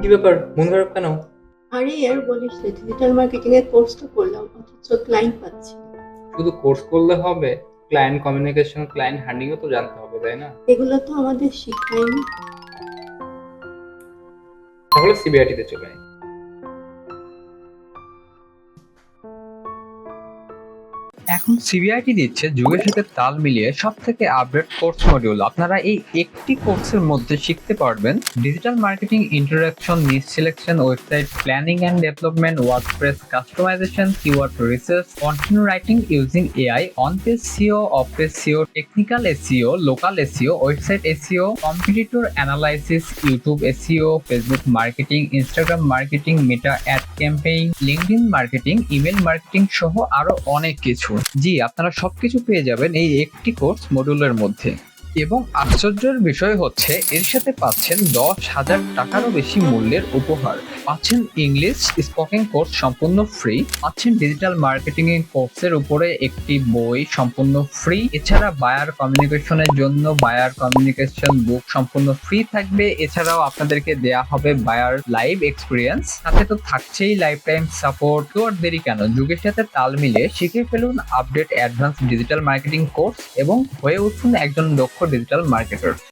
কি ব্যাপার? মন খারাপ কেন? আরে আর বলিস না ডিজিটাল মার্কেটিং এর কোর্সটা করলাম অথচ ক্লায়েন্ট পাচ্ছি না। শুধু কোর্স করলে হবে ক্লায়েন্ট কমিউনিকেশন ক্লায়েন্ট হ্যান্ডিংও তো জানতে হবে তাই না? এগুলো তো আমাদের শিখায়নি। তাহলে সিবিআইটিতে চলে আয়। এখন সিবিআইটি দিচ্ছে? যুগের সাথে তাল মিলিয়ে সব থেকে আপডেট কোর্স মডিউল আপনারা এই একটি কোর্সের মধ্যে শিখতে পারবেন digital marketing interaction niche selection website planning and development WordPress customization keyword research content writing using AI on page SEO off page SEO technical SEO local SEO website SEO competitor analysis YouTube SEO Facebook marketing Instagram marketing Meta ad campaign LinkedIn marketing email marketing সহ আরও অনেক কিছু। জি আপনারা সবকিছু পেয়ে যাবেন এই একটি কোর্স মডিউলের মধ্যে। এবং আশ্চর্যের বিষয় হচ্ছে, এর সাথে পাচ্ছেন দশ হাজার টাকারও বেশি মূল্যের উপহার। পাচ্ছেন ইংলিশ স্পোকেন কোর্স সম্পূর্ণ ফ্রি পাচ্ছেন ডিজিটাল মার্কেটিং এর কোর্সের উপরে একটি বই সম্পূর্ণ ফ্রি এছাড়া বায়ার কমিউনিকেশনের জন্য বায়ার কমিউনিকেশন বুক সম্পূর্ণ ফ্রি থাকবে, এছাড়াও আপনাদেরকে দেয়া হবে বায়ার লাইভ এক্সপিরিয়েন্স সাথে তো থাকছেই লাইফ টাইম সাপোর্ট তো আর দেরি কেন? যুগের সাথে তাল মিলিয়ে শিখে ফেলুন update advance digital marketing course এবং হয়ে উঠুন একজন দক্ষ ডিজিটাল মার্কেটার